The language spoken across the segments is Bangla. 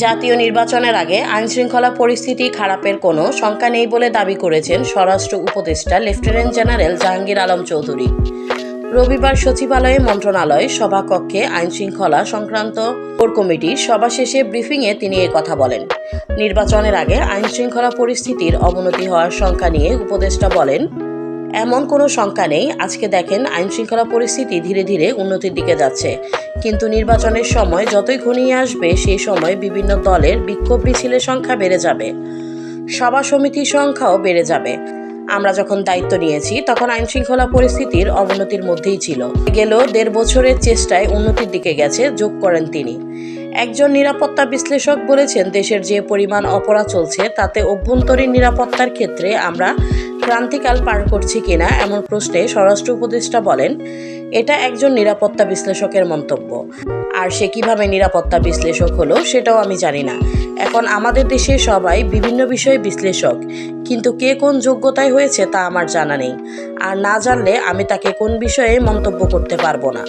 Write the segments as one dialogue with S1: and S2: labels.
S1: জাতীয় নির্বাচনের আগে আইনশৃঙ্খলা পরিস্থিতি খারাপের কোনো শঙ্কা নেই বলে দাবি করেছেন স্বরাষ্ট্র উপদেষ্টা লেফটেন্যান্ট জেনারেল জাহাঙ্গীর আলম চৌধুরী। রবিবার সচিবালয়ে মন্ত্রণালয় সভাকক্ষে আইনশৃঙ্খলা সংক্রান্ত কোর কমিটির সভা শেষে ব্রিফিংয়ে তিনি কথা বলেন। নির্বাচনের আগে আইনশৃঙ্খলা পরিস্থিতির অবনতি হওয়ার শঙ্কা নিয়ে উপদেষ্টা বলেন, এমন কোনো শঙ্কা নেই। আজকে দেখেন আইনশৃঙ্খলা পরিস্থিতি ধীরে ধীরে উন্নতির দিকে যাচ্ছে। কিন্তু নির্বাচনের সময় যতই ঘনিয়ে আসবে, সেই সময় বিভিন্ন দলের বিক্ষোভ মিছিলের সংখ্যা বেড়ে যাবে। সভা সমিতির সংখ্যাও বেড়ে যাবে। আমরা যখন দায়িত্ব নিয়েছি, তখন আইনশৃঙ্খলা পরিস্থিতির অবনতির মধ্যেই ছিল। গেল দেড় বছরের চেষ্টায় উন্নতির দিকে গেছে, যোগ করেন তিনি। একজন নিরাপত্তা বিশ্লেষক বলেছেন, দেশের যে পরিমাণ অপরাধ চলছে, তাতে অভ্যন্তরীণ নিরাপত্তার ক্ষেত্রে আমরা ক্রান্তিকাল পার করছি কিনা এমন প্রশ্নে স্বরাষ্ট্র উপদেষ্টা বলেন এটা একজন নিরাপত্তা বিশ্লেষকের মন্তব্য। আর সে কীভাবে নিরাপত্তা বিশ্লেষক হলো সেটাও আমি জানি না। এখন আমাদের দেশে সবাই বিভিন্ন বিষয়ে বিশ্লেষক, কিন্তু কে কোন যোগ্যতায় হয়েছে তা আমার জানা নেই। আর না জানলে আমি তাকে কোন বিষয়ে মন্তব্য করতে পারব না।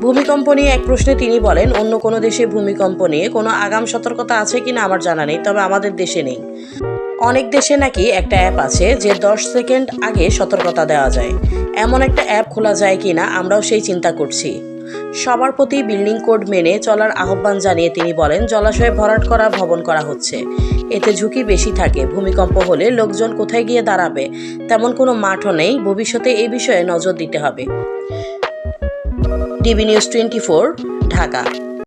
S1: ভূমিকম্প নিয়ে এক প্রশ্নে তিনি বলেন, অন্য কোনো দেশে ভূমিকম্প নিয়ে কোনো আগাম সতর্কতা আছে কিনা আমার জানা নেই, তবে আমাদের দেশে নেই। অনেক দেশে নাকি একটা অ্যাপ আছে যে দশ সেকেন্ড আগে সতর্কতা দেওয়া যায়। এমন একটা অ্যাপ খোলা যায় কিনা আমরাও সেই চিন্তা করছি। সবার প্রতি বিল্ডিং কোড মেনে চলার আহ্বান জানিয়ে তিনি বলেন, জলাশয়ে ভরাট করা, ভবন করা হচ্ছে। এতে ঝুঁকি বেশি থাকে। ভূমিকম্প হলে লোকজন কোথায় গিয়ে দাঁড়াবে? তেমন কোনো মাঠও নেই। ভবিষ্যতে এ বিষয়ে নজর দিতে হবে। DB news twenty Dhaka.